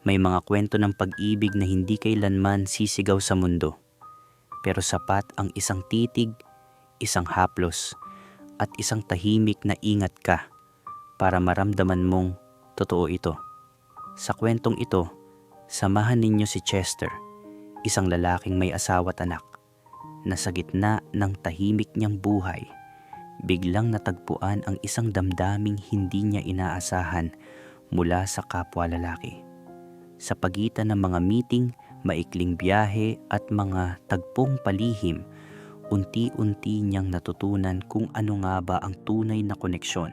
May mga kwento ng pag-ibig na hindi kailanman sisigaw sa mundo. Pero sapat ang isang titig, isang haplos, at isang tahimik na ingat ka para maramdaman mong totoo ito. Sa kwentong ito, samahan ninyo si Chester, isang lalaking may asawa at anak, na sa gitna ng tahimik niyang buhay, biglang natagpuan ang isang damdaming hindi niya inaasahan mula sa kapwa lalaki. Sa pagitan ng mga meeting, maikling biyahe at mga tagpong palihim, unti-unti niyang natutunan kung ano nga ba ang tunay na koneksyon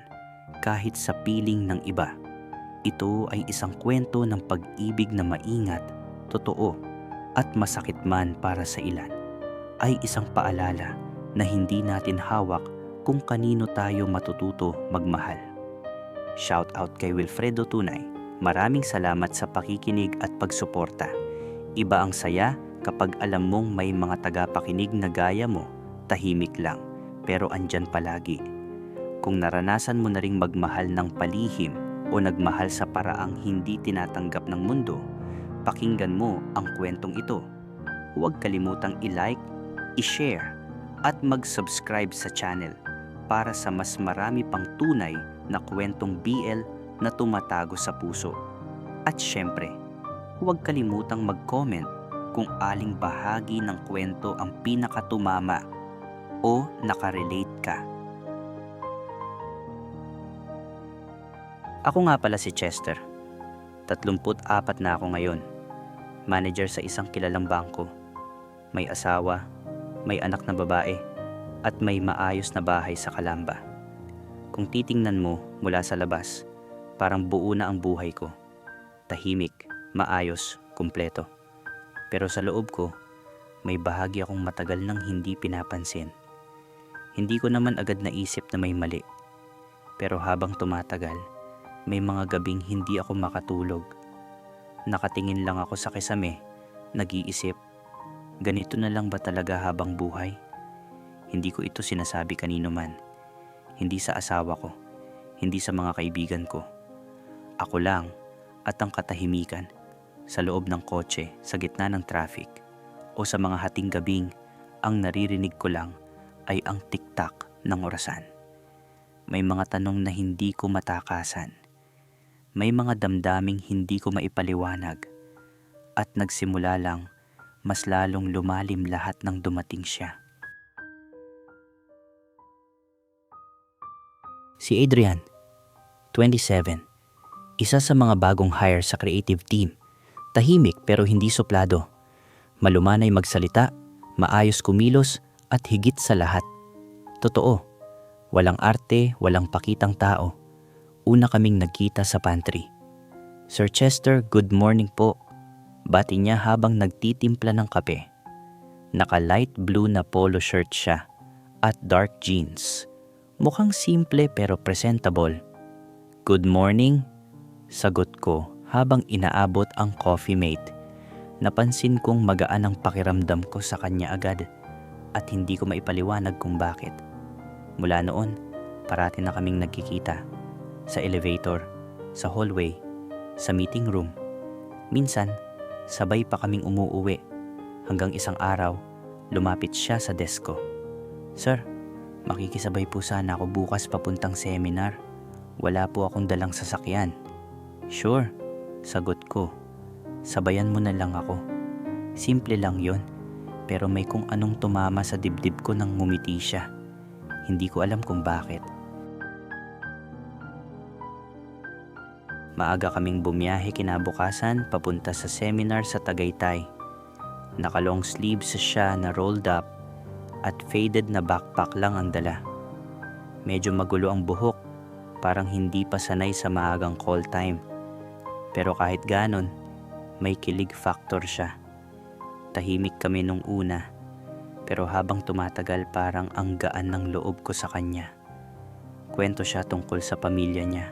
kahit sa piling ng iba. Ito ay isang kwento ng pag-ibig na maingat, totoo, at masakit man para sa ilan. Ay isang paalala na hindi natin hawak kung kanino tayo matututo magmahal. Shout out kay Wilfredo Tunay. Maraming salamat sa pakikinig at pagsuporta. Iba ang saya kapag alam mong may mga tagapakinig na gaya mo, tahimik lang, pero andyan palagi. Kung naranasan mo na ring magmahal ng palihim o nagmahal sa paraang hindi tinatanggap ng mundo, pakinggan mo ang kwentong ito. Huwag kalimutang i-like, i-share, at mag-subscribe sa channel para sa mas marami pang tunay na kwentong BL na tumatago sa puso. At syempre, huwag kalimutang mag-comment kung aling bahagi ng kwento ang pinakatumama o nakarelate ka. Ako nga pala si Chester. 34 na ako ngayon. Manager sa isang kilalang bangko. May asawa, may anak na babae, at may maayos na bahay sa Kalamba. Kung titingnan mo mula sa labas, parang buo na ang buhay ko. Tahimik, maayos, kumpleto. Pero sa loob ko, may bahagi akong matagal nang hindi pinapansin. Hindi ko naman agad naisip na may mali. Pero habang tumatagal, may mga gabing hindi ako makatulog. Nakatingin lang ako sa kisame, nag-iisip, ganito na lang ba talaga habang buhay? Hindi ko ito sinasabi kanino man. Hindi sa asawa ko, hindi sa mga kaibigan ko. Ako lang at ang katahimikan sa loob ng kotse sa gitna ng traffic o sa mga hating gabing ang naririnig ko lang ay ang tiktak ng orasan. May mga tanong na hindi ko matakasan. May mga damdaming hindi ko maipaliwanag. At nagsimula lang, mas lalong lumalim lahat ng dumating siya. Si Adrian, 27. Isa sa mga bagong hire sa creative team. Tahimik pero hindi suplado. Malumanay magsalita, maayos kumilos at higit sa lahat. Totoo, walang arte, walang pakitang tao. Una kaming nagkita sa pantry. Sir Chester, good morning po. Bati niya habang nagtitimpla ng kape. Naka light blue na polo shirt siya at dark jeans. Mukhang simple pero presentable. Good morning, sagot ko habang inaabot ang coffee mate. Napansin kong magaan ang pakiramdam ko sa kanya agad at hindi ko maipaliwanag kung bakit. Mula noon, parati na kaming nagkikita. Sa elevator, sa hallway, sa meeting room. Minsan, sabay pa kaming umuuwi. Hanggang isang araw, lumapit siya sa desk ko. Sir, makikisabay po sana ako bukas papuntang seminar. Wala po akong dalang sasakyan. Sure, sagot ko. Sabayan mo na lang ako. Simple lang yon, pero may kung anong tumama sa dibdib ko nang ngumiti siya. Hindi ko alam kung bakit. Maaga kaming bumiyahe kinabukasan papunta sa seminar sa Tagaytay. Nakalong sleeves siya na rolled up at faded na backpack lang ang dala. Medyo magulo ang buhok, parang hindi pa sanay sa maagang call time. Pero kahit ganon, may kilig factor siya. Tahimik kami nung una, pero habang tumatagal parang ang gaan ng loob ko sa kanya. Kwento siya tungkol sa pamilya niya,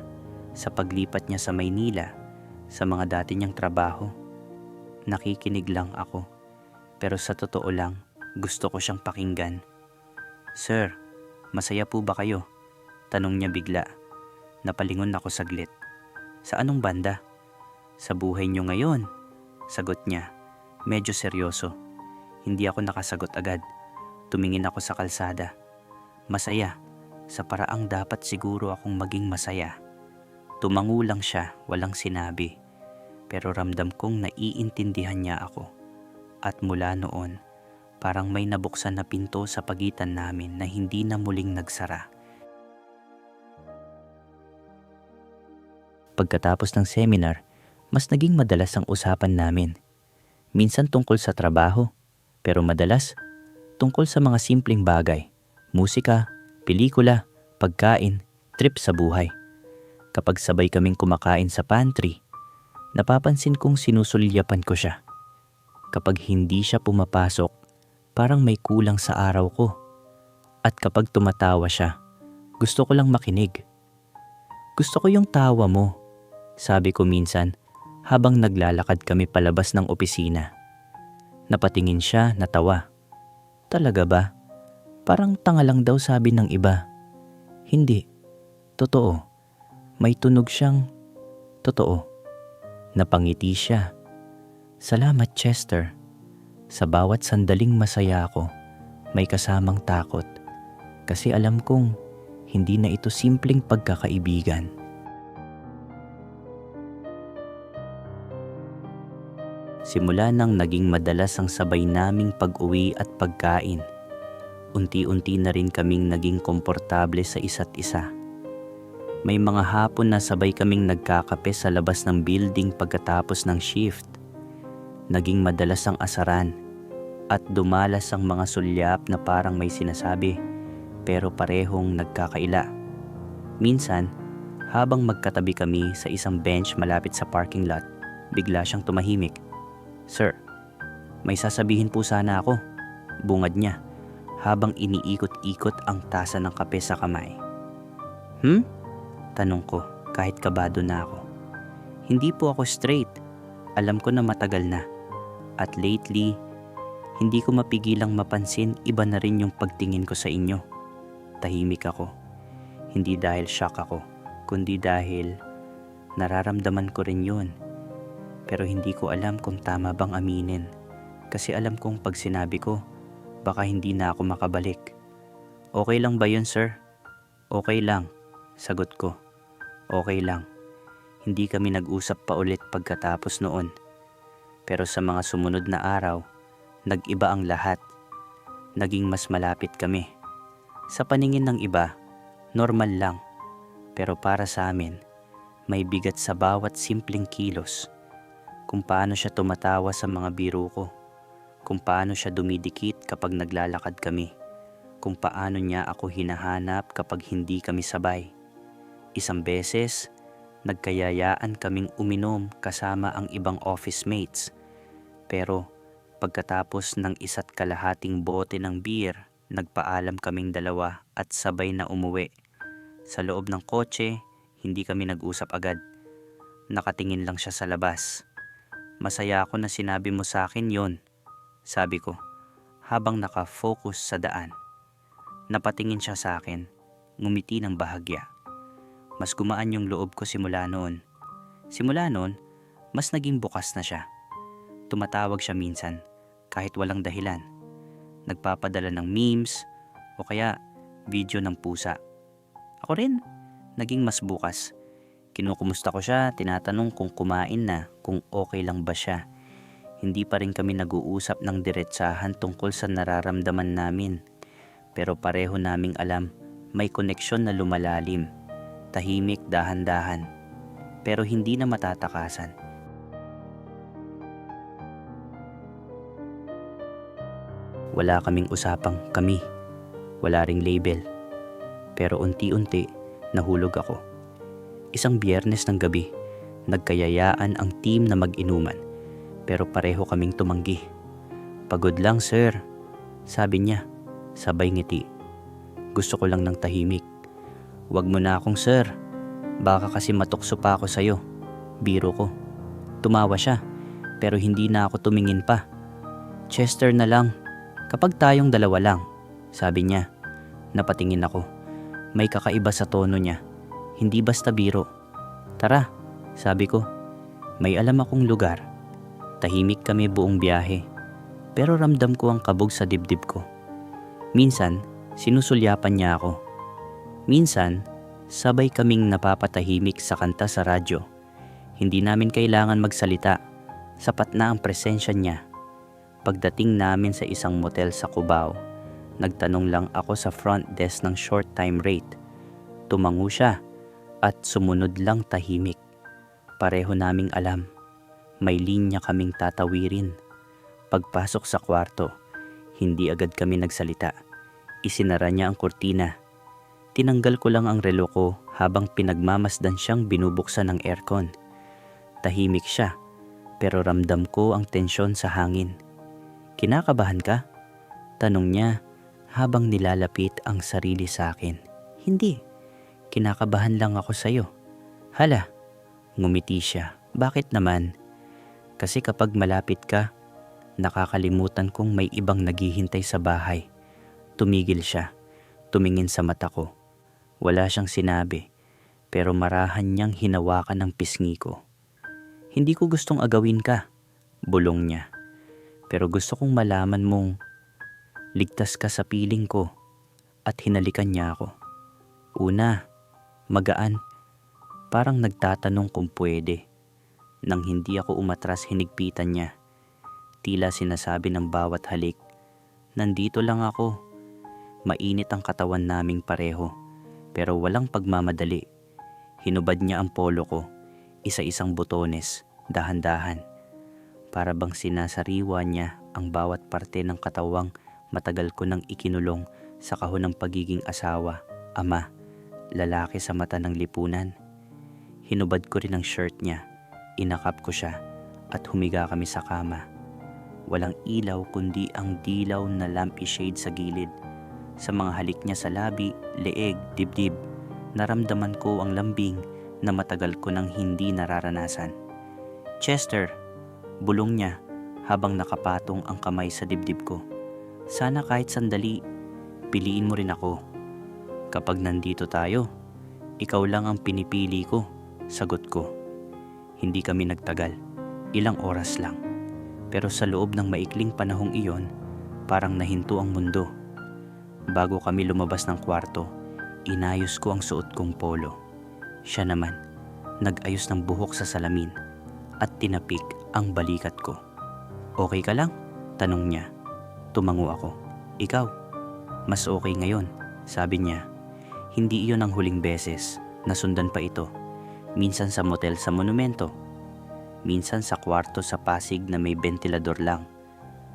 sa paglipat niya sa Maynila, sa mga dati niyang trabaho. Nakikinig lang ako, pero sa totoo lang, gusto ko siyang pakinggan. Sir, masaya po ba kayo? Tanong niya bigla. Napalingon ako saglit. Sa anong banda? Sa buhay niyo ngayon, sagot niya. Medyo seryoso. Hindi ako nakasagot agad. Tumingin ako sa kalsada. Masaya. Sa paraang dapat siguro akong maging masaya. Tumango lang siya, walang sinabi. Pero ramdam kong naiintindihan niya ako. At mula noon, parang may nabuksan na pinto sa pagitan namin na hindi na muling nagsara. Pagkatapos ng seminar, mas naging madalas ang usapan namin. Minsan tungkol sa trabaho, pero madalas tungkol sa mga simpleng bagay, musika, pelikula, pagkain, trip sa buhay. Kapag sabay kaming kumakain sa pantry, napapansin kong sinusulyapan ko siya. Kapag hindi siya pumapasok, parang may kulang sa araw ko. At kapag tumatawa siya, gusto ko lang makinig. Gusto ko yung tawa mo, sabi ko minsan habang naglalakad kami palabas ng opisina. Napatingin siya, natawa. Talaga ba? Parang tanga lang daw sabi ng iba. Hindi. Totoo. May tunog siyang totoo. Napangiti siya. Salamat Chester. Sa bawat sandaling masaya ako, may kasamang takot. Kasi alam kong hindi na ito simpleng pagkakaibigan. Simula nang naging madalas ang sabay naming pag-uwi at pagkain, unti-unti na rin kaming naging komportable sa isa't isa. May mga hapon na sabay kaming nagkakape sa labas ng building pagkatapos ng shift. Naging madalas ang asaran at dumalas ang mga sulyap na parang may sinasabi pero parehong nagkakaila. Minsan, habang magkatabi kami sa isang bench malapit sa parking lot, bigla siyang tumahimik. Sir, may sasabihin po sana ako. Bungad niya habang iniikot-ikot ang tasa ng kape sa kamay. Hmm? Tanong ko kahit kabado na ako. Hindi po ako straight. Alam ko na matagal na. At lately, hindi ko mapigilang mapansin iba na rin yung pagtingin ko sa inyo. Tahimik ako. Hindi dahil shock ako, kundi dahil nararamdaman ko rin yun pero hindi ko alam kung tama bang aminin. Kasi alam kong pag sinabi ko, baka hindi na ako makabalik. Okay lang ba yun, sir? Okay lang, sagot ko. Okay lang. Hindi kami nag-usap pa ulit pagkatapos noon. Pero sa mga sumunod na araw, nag-iba ang lahat. Naging mas malapit kami. Sa paningin ng iba, normal lang. Pero para sa amin, may bigat sa bawat simpleng kilos kung paano siya tumatawa sa mga biro ko, kung paano siya dumidikit kapag naglalakad kami, kung paano niya ako hinahanap kapag hindi kami sabay. Isang beses, nagkayayaan kaming uminom kasama ang ibang office mates. Pero pagkatapos ng isa't kalahating bote ng beer, nagpaalam kaming dalawa at sabay na umuwi. Sa loob ng kotse, hindi kami nag-usap agad. Nakatingin lang siya sa labas. Masaya ako na sinabi mo sa akin yon, sabi ko, habang nakafocus sa daan. Napatingin siya sa akin, ngumiti ng bahagya. Mas gumaan yung loob ko simula noon. Simula noon, mas naging bukas na siya. Tumatawag siya minsan, kahit walang dahilan. Nagpapadala ng memes, o kaya video ng pusa. Ako rin, naging mas bukas Kinukumusta ko siya, tinatanong kung kumain na, kung okay lang ba siya. Hindi pa rin kami nag-uusap ng diretsahan tungkol sa nararamdaman namin. Pero pareho naming alam, may koneksyon na lumalalim. Tahimik dahan-dahan. Pero hindi na matatakasan. Wala kaming usapang kami. Wala ring label. Pero unti-unti, nahulog ako Isang biyernes ng gabi, nagkayayaan ang team na mag-inuman pero pareho kaming tumanggi. Pagod lang sir, sabi niya, sabay ngiti. Gusto ko lang ng tahimik. Huwag mo na akong sir, baka kasi matukso pa ako sa'yo. Biro ko. Tumawa siya, pero hindi na ako tumingin pa. Chester na lang, kapag tayong dalawa lang, sabi niya. Napatingin ako. May kakaiba sa tono niya. Hindi basta biro. Tara, sabi ko. May alam akong lugar. Tahimik kami buong biyahe. Pero ramdam ko ang kabog sa dibdib ko. Minsan, sinusulyapan niya ako. Minsan, sabay kaming napapatahimik sa kanta sa radyo. Hindi namin kailangan magsalita. Sapat na ang presensya niya. Pagdating namin sa isang motel sa Cubao, nagtanong lang ako sa front desk ng short time rate. Tumango siya at sumunod lang tahimik. Pareho naming alam, may linya kaming tatawirin. Pagpasok sa kwarto, hindi agad kami nagsalita. Isinara niya ang kurtina. Tinanggal ko lang ang relo ko habang pinagmamasdan siyang binubuksan ng aircon. Tahimik siya, pero ramdam ko ang tensyon sa hangin. Kinakabahan ka? Tanong niya habang nilalapit ang sarili sa akin. Hindi, kinakabahan lang ako sa'yo. Hala, ngumiti siya. Bakit naman? Kasi kapag malapit ka, nakakalimutan kong may ibang naghihintay sa bahay. Tumigil siya, tumingin sa mata ko. Wala siyang sinabi, pero marahan niyang hinawakan ng pisngi ko. Hindi ko gustong agawin ka, bulong niya. Pero gusto kong malaman mong ligtas ka sa piling ko at hinalikan niya ako. Una, magaan, parang nagtatanong kung pwede. Nang hindi ako umatras hinigpitan niya. Tila sinasabi ng bawat halik, nandito lang ako. Mainit ang katawan naming pareho, pero walang pagmamadali. Hinubad niya ang polo ko, isa-isang butones, dahan-dahan. Para bang sinasariwa niya ang bawat parte ng katawang matagal ko nang ikinulong sa kahon ng pagiging asawa, ama, lalaki sa mata ng lipunan. Hinubad ko rin ang shirt niya, inakap ko siya at humiga kami sa kama. Walang ilaw kundi ang dilaw na lampshade sa gilid. Sa mga halik niya sa labi, leeg, dibdib, naramdaman ko ang lambing na matagal ko nang hindi nararanasan. Chester, bulong niya habang nakapatong ang kamay sa dibdib ko. Sana kahit sandali, piliin mo rin ako. Kapag nandito tayo, ikaw lang ang pinipili ko, sagot ko. Hindi kami nagtagal, ilang oras lang. Pero sa loob ng maikling panahong iyon, parang nahinto ang mundo. Bago kami lumabas ng kwarto, inayos ko ang suot kong polo. Siya naman, nag-ayos ng buhok sa salamin at tinapik ang balikat ko. Okay ka lang? Tanong niya. Tumango ako. Ikaw? Mas okay ngayon, sabi niya. Hindi iyon ang huling beses, nasundan pa ito. Minsan sa motel sa monumento. Minsan sa kwarto sa Pasig na may ventilador lang.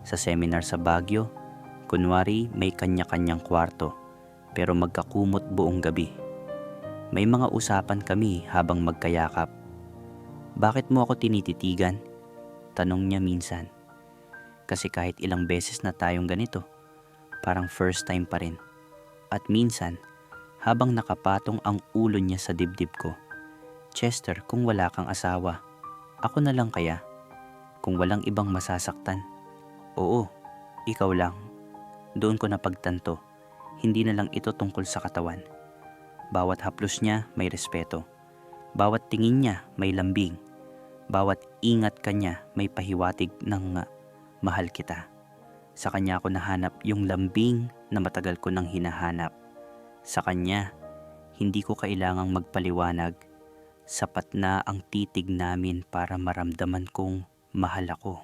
Sa seminar sa Baguio, kunwari may kanya-kanyang kwarto, pero magkakumot buong gabi. May mga usapan kami habang magkayakap. Bakit mo ako tinititigan? Tanong niya minsan. Kasi kahit ilang beses na tayong ganito, parang first time pa rin. At minsan, habang nakapatong ang ulo niya sa dibdib ko, Chester, kung wala kang asawa, ako na lang kaya? Kung walang ibang masasaktan? Oo, ikaw lang. Doon ko napagtanto, hindi na lang ito tungkol sa katawan. Bawat haplos niya may respeto. Bawat tingin niya may lambing. Bawat ingat kanya may pahiwatig ng uh, mahal kita. Sa kanya ako nahanap yung lambing na matagal ko nang hinahanap. Sa kanya, hindi ko kailangang magpaliwanag. Sapat na ang titig namin para maramdaman kong mahal ako.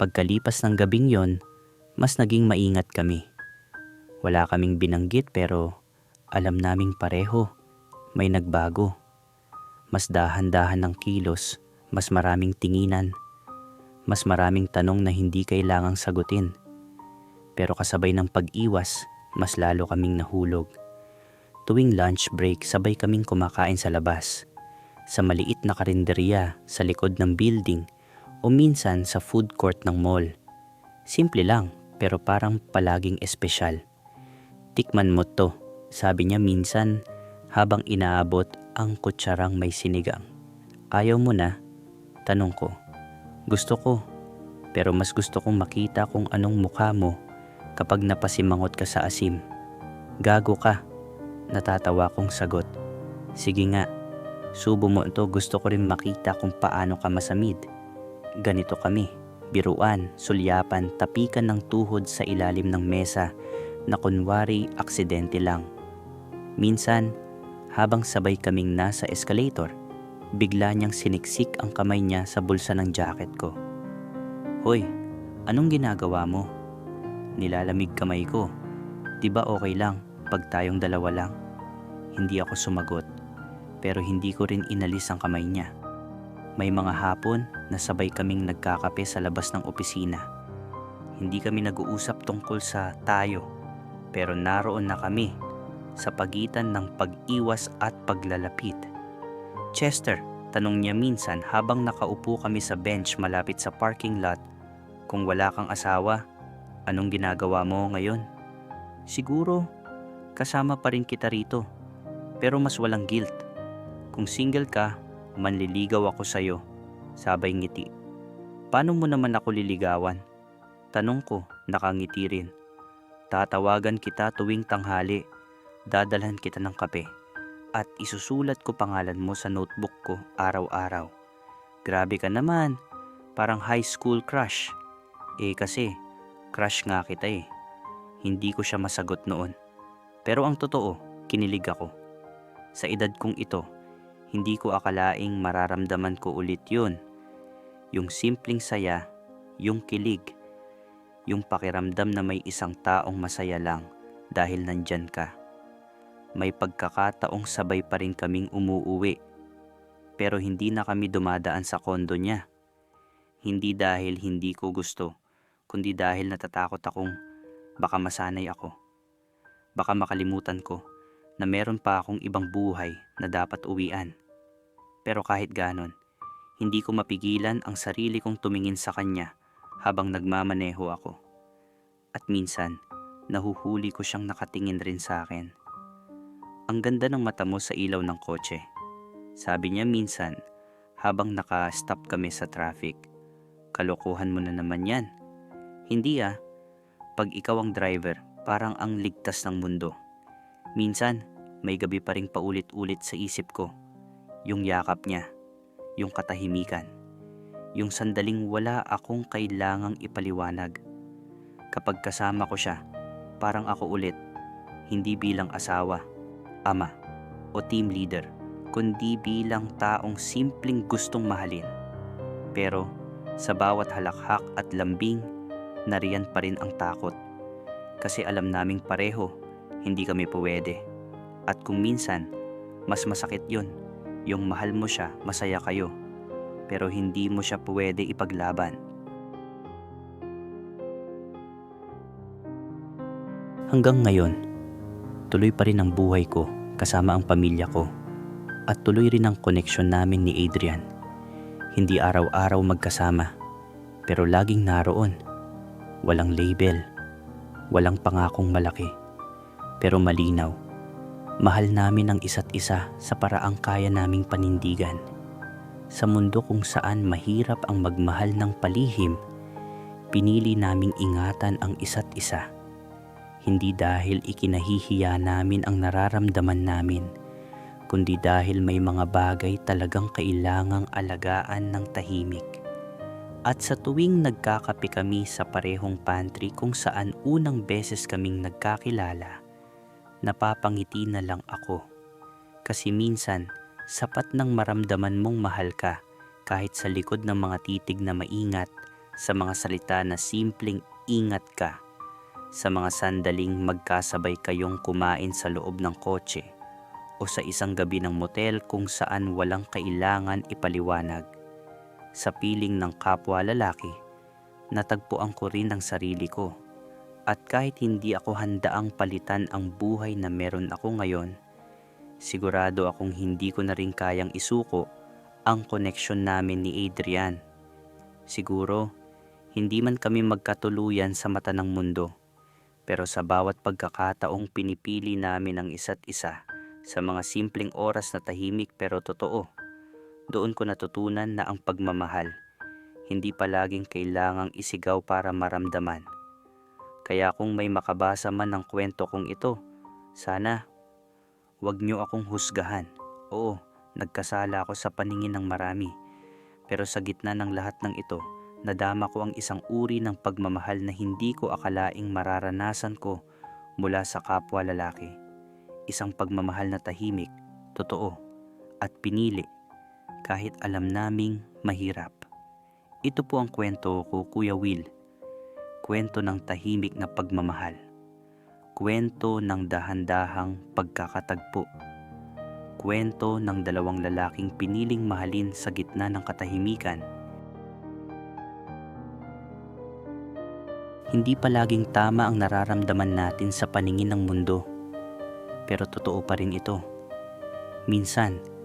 Pagkalipas ng gabing yon, mas naging maingat kami. Wala kaming binanggit pero alam naming pareho, may nagbago. Mas dahan-dahan ng kilos, mas maraming tinginan, mas maraming tanong na hindi kailangang sagutin. Pero kasabay ng pag-iwas, mas lalo kaming nahulog. Tuwing lunch break, sabay kaming kumakain sa labas. Sa maliit na karinderya sa likod ng building o minsan sa food court ng mall. Simple lang, pero parang palaging espesyal. Tikman mo to, sabi niya minsan habang inaabot ang kutsarang may sinigang. Ayaw mo na? Tanong ko. Gusto ko, pero mas gusto kong makita kung anong mukha mo kapag napasimangot ka sa asim. Gago ka, natatawa kong sagot. Sige nga, subo mo ito gusto ko rin makita kung paano ka masamid. Ganito kami, biruan, sulyapan, tapikan ng tuhod sa ilalim ng mesa na kunwari aksidente lang. Minsan, habang sabay kaming nasa escalator, bigla niyang siniksik ang kamay niya sa bulsa ng jacket ko. Hoy, anong ginagawa mo? Nilalamig kamay ko. Di ba okay lang pag tayong dalawa lang? Hindi ako sumagot, pero hindi ko rin inalis ang kamay niya. May mga hapon na sabay kaming nagkakape sa labas ng opisina. Hindi kami nag-uusap tungkol sa tayo, pero naroon na kami sa pagitan ng pag-iwas at paglalapit. Chester, tanong niya minsan habang nakaupo kami sa bench malapit sa parking lot, kung wala kang asawa, anong ginagawa mo ngayon? Siguro, kasama pa rin kita rito, pero mas walang guilt. Kung single ka, manliligaw ako sa'yo, sabay ngiti. Paano mo naman ako liligawan? Tanong ko, nakangiti rin. Tatawagan kita tuwing tanghali, dadalhan kita ng kape, at isusulat ko pangalan mo sa notebook ko araw-araw. Grabe ka naman, parang high school crush. Eh kasi, crush nga kita eh. Hindi ko siya masagot noon. Pero ang totoo, kinilig ako. Sa edad kong ito, hindi ko akalaing mararamdaman ko ulit yun. Yung simpleng saya, yung kilig, yung pakiramdam na may isang taong masaya lang dahil nandyan ka. May pagkakataong sabay pa rin kaming umuuwi, pero hindi na kami dumadaan sa kondo niya. Hindi dahil hindi ko gusto, kundi dahil natatakot akong baka masanay ako. Baka makalimutan ko na meron pa akong ibang buhay na dapat uwian. Pero kahit ganon, hindi ko mapigilan ang sarili kong tumingin sa kanya habang nagmamaneho ako. At minsan, nahuhuli ko siyang nakatingin rin sa akin. Ang ganda ng mata mo sa ilaw ng kotse. Sabi niya minsan habang naka-stop kami sa traffic. Kalokohan mo na naman yan. Hindi ah. Pag ikaw ang driver, parang ang ligtas ng mundo. Minsan, may gabi pa rin paulit-ulit sa isip ko. Yung yakap niya, yung katahimikan, yung sandaling wala akong kailangang ipaliwanag. Kapag kasama ko siya, parang ako ulit, hindi bilang asawa, ama, o team leader, kundi bilang taong simpleng gustong mahalin. Pero sa bawat halakhak at lambing, nariyan pa rin ang takot. Kasi alam naming pareho, hindi kami pwede. At kung minsan, mas masakit yun. Yung mahal mo siya, masaya kayo. Pero hindi mo siya pwede ipaglaban. Hanggang ngayon, tuloy pa rin ang buhay ko kasama ang pamilya ko at tuloy rin ang koneksyon namin ni Adrian. Hindi araw-araw magkasama, pero laging naroon. Walang label, walang pangakong malaki, pero malinaw. Mahal namin ang isa't isa sa paraang kaya naming panindigan. Sa mundo kung saan mahirap ang magmahal ng palihim, pinili naming ingatan ang isa't isa. Hindi dahil ikinahihiya namin ang nararamdaman namin, kundi dahil may mga bagay talagang kailangang alagaan ng tahimik. At sa tuwing nagkakape kami sa parehong pantry kung saan unang beses kaming nagkakilala, napapangiti na lang ako. Kasi minsan, sapat nang maramdaman mong mahal ka kahit sa likod ng mga titig na maingat, sa mga salita na simpleng ingat ka, sa mga sandaling magkasabay kayong kumain sa loob ng kotse o sa isang gabi ng motel kung saan walang kailangan ipaliwanag. Sa piling ng kapwa lalaki, natagpuan ko rin ang sarili ko. At kahit hindi ako handaang palitan ang buhay na meron ako ngayon, sigurado akong hindi ko na rin kayang isuko ang koneksyon namin ni Adrian. Siguro, hindi man kami magkatuluyan sa mata ng mundo, pero sa bawat pagkakataong pinipili namin ang isa't isa sa mga simpleng oras na tahimik pero totoo, doon ko natutunan na ang pagmamahal hindi palaging kailangang isigaw para maramdaman. Kaya kung may makabasa man ng kwento kong ito, sana wag niyo akong husgahan Oo, nagkasala ako sa paningin ng marami. Pero sa gitna ng lahat ng ito, nadama ko ang isang uri ng pagmamahal na hindi ko akalaing mararanasan ko mula sa kapwa lalaki. Isang pagmamahal na tahimik, totoo, at pinili kahit alam naming mahirap. Ito po ang kwento ko, Kuya Will. Kwento ng tahimik na pagmamahal. Kwento ng dahan-dahang pagkakatagpo. Kwento ng dalawang lalaking piniling mahalin sa gitna ng katahimikan. Hindi palaging tama ang nararamdaman natin sa paningin ng mundo. Pero totoo pa rin ito. Minsan,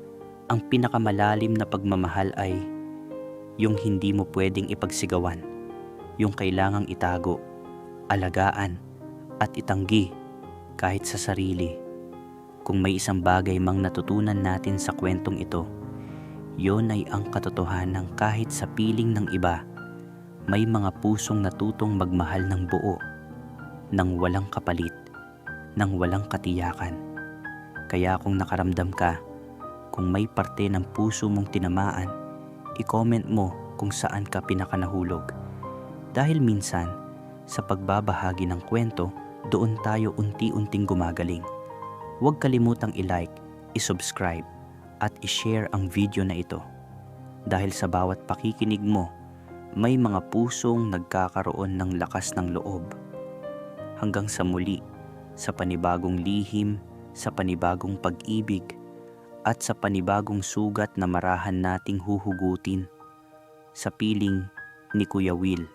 ang pinakamalalim na pagmamahal ay yung hindi mo pwedeng ipagsigawan, yung kailangang itago, alagaan, at itanggi kahit sa sarili. Kung may isang bagay mang natutunan natin sa kwentong ito, yon ay ang katotohanan kahit sa piling ng iba, may mga pusong natutong magmahal ng buo, nang walang kapalit, nang walang katiyakan. Kaya kung nakaramdam ka, kung may parte ng puso mong tinamaan, i-comment mo kung saan ka pinakanahulog. Dahil minsan, sa pagbabahagi ng kwento, doon tayo unti-unting gumagaling. Huwag kalimutang i-like, i-subscribe, at i-share ang video na ito. Dahil sa bawat pakikinig mo, may mga pusong nagkakaroon ng lakas ng loob. Hanggang sa muli, sa panibagong lihim, sa panibagong pag-ibig, at sa panibagong sugat na marahan nating huhugutin sa piling ni Kuya Will.